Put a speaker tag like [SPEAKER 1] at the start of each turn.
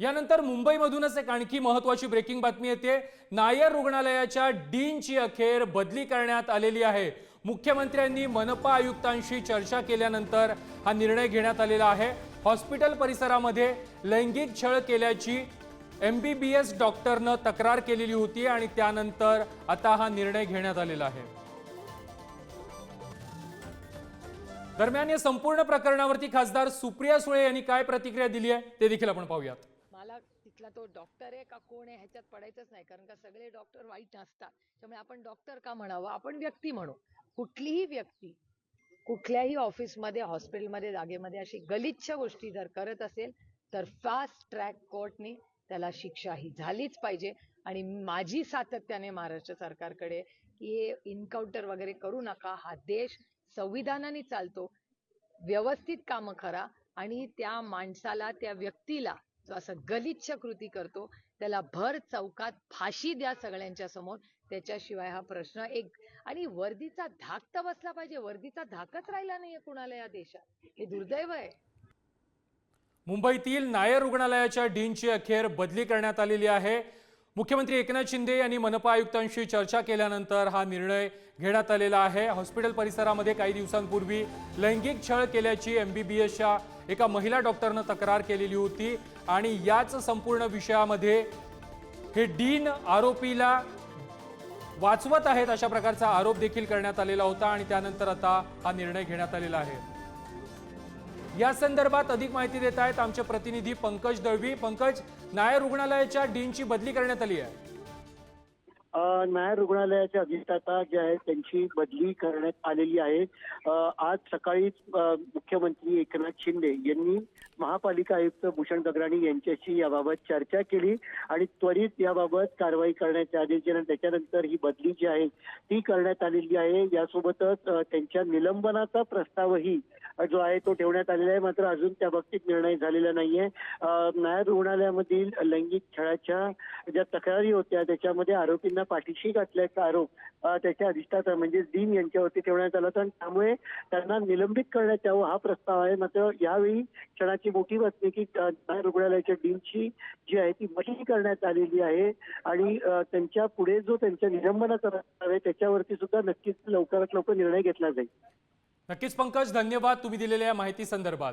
[SPEAKER 1] यानंतर मुंबईमधूनच एक आणखी महत्वाची ब्रेकिंग बातमी येते. नायर रुग्णालयाच्या डीनची अखेर बदली करण्यात आलेली आहे. मुख्यमंत्र्यांनी मनपा आयुक्तांशी चर्चा केल्यानंतर हा निर्णय घेण्यात आलेला आहे. हॉस्पिटल परिसरामध्ये लैंगिक छळ केल्याची एमबीबीएस डॉक्टरनं तक्रार केलेली होती आणि त्यानंतर आता हा निर्णय घेण्यात आलेला आहे. दरम्यान या संपूर्ण प्रकरणावरती खासदार सुप्रिया सुळे यांनी काय प्रतिक्रिया दिली आहे ते देखील आपण पाहूयात.
[SPEAKER 2] मला तिथला तो डॉक्टर आहे का कोण आहे ह्याच्यात पडायचंच नाही. कारण का सगळे डॉक्टर वाईट नसतात त्यामुळे आपण डॉक्टर का म्हणावं? आपण व्यक्ती म्हणू. कुठलीही व्यक्ती कुठल्याही ऑफिसमध्ये हॉस्पिटलमध्ये जागेमध्ये अशी गलिच्छ गोष्टी जर करत असेल तर फास्ट ट्रॅक कोर्टने त्याला शिक्षा ही झालीच पाहिजे. आणि माझी सातत्याने महाराष्ट्र सरकारकडे की हे इन्काउंटर वगैरे करू नका. हा देश संविधानाने चालतो. व्यवस्थित कामं करा. आणि त्या माणसाला त्या व्यक्तीला जो असं गलिच्छ कृती करतो त्याला भर चौकात फाशी द्या सगळ्यांच्या समोर. त्याच्याशिवाय हा प्रश्न एक आणि वर्दीचा धाक तर बसला पाहिजे. वर्दीचा धाकच राहिला नाहीये कुणाला या देशात. हे दुर्दैव आहे.
[SPEAKER 1] मुंबईतील नायर रुग्णालयाच्या डीनची अखेर बदली करण्यात आलेली आहे. मुख्यमंत्री एकनाथ शिंदे यांनी मनपा आयुक्तांशी चर्चा केल्यानंतर हा निर्णय घेण्यात आलेला आहे. हॉस्पिटल परिसरामध्ये काही दिवसांपूर्वी लैंगिक छळ केल्याची एम बी बी एसच्या एका महिला डॉक्टरनं तक्रार केलेली होती आणि याच संपूर्ण विषयामध्ये हे डीन आरोपीला वाचवत आहेत अशा प्रकारचा आरोप देखील करण्यात आलेला होता आणि त्यानंतर आता हा निर्णय घेण्यात आलेला आहे. या संदर्भात अधिक माहिती देत आहेत आमचे प्रतिनिधी पंकज दळवी. पंकज नायर रुग्णालयाच्या डीनची बदली करण्यात आली आहे.
[SPEAKER 3] नायर रुग्णालयाच्या अधिष्ठाता जे आहेत त्यांची बदली करण्यात आलेली आहे. आज सकाळी मुख्यमंत्री एकनाथ शिंदे यांनी महापालिका आयुक्त भूषण गगराणी यांच्याशी याबाबत चर्चा केली आणि त्वरित याबाबत कारवाई करण्याचे आदेश दिले. त्याच्यानंतर ही बदली जी आहे ती करण्यात आलेली आहे. यासोबतच त्यांच्या निलंबनाचा प्रस्तावही जो आहे तो ठेवण्यात आलेला आहे. मात्र अजून त्या बाबतीत निर्णय झालेला नाहीये. अ, नायर रुग्णालयामधील लैंगिक छळाच्या ज्या तक्रारी होत्या त्याच्यामध्ये आरोपींना पाठीशी घातल्याचा आरोप त्याच्या अधिष्ठाता म्हणजे डीन यांच्यावरती ठेवण्यात आला होता. आणि त्यामुळे त्यांना निलंबित करण्यात यावं हा प्रस्ताव आहे. मात्र यावेळी क्षणाची मोठी बातमी की रुग्णालयाच्या डीनची जी आहे ती बदली करण्यात आलेली आहे आणि त्यांच्या पुढे जो त्यांच्या निलंबनाचा प्रस्ताव आहे त्याच्यावरती सुद्धा नक्कीच लवकरात लवकर निर्णय घेतला जाईल.
[SPEAKER 1] नक्कीच पंकज धन्यवाद तुम्ही दिलेल्या या माहिती संदर्भात.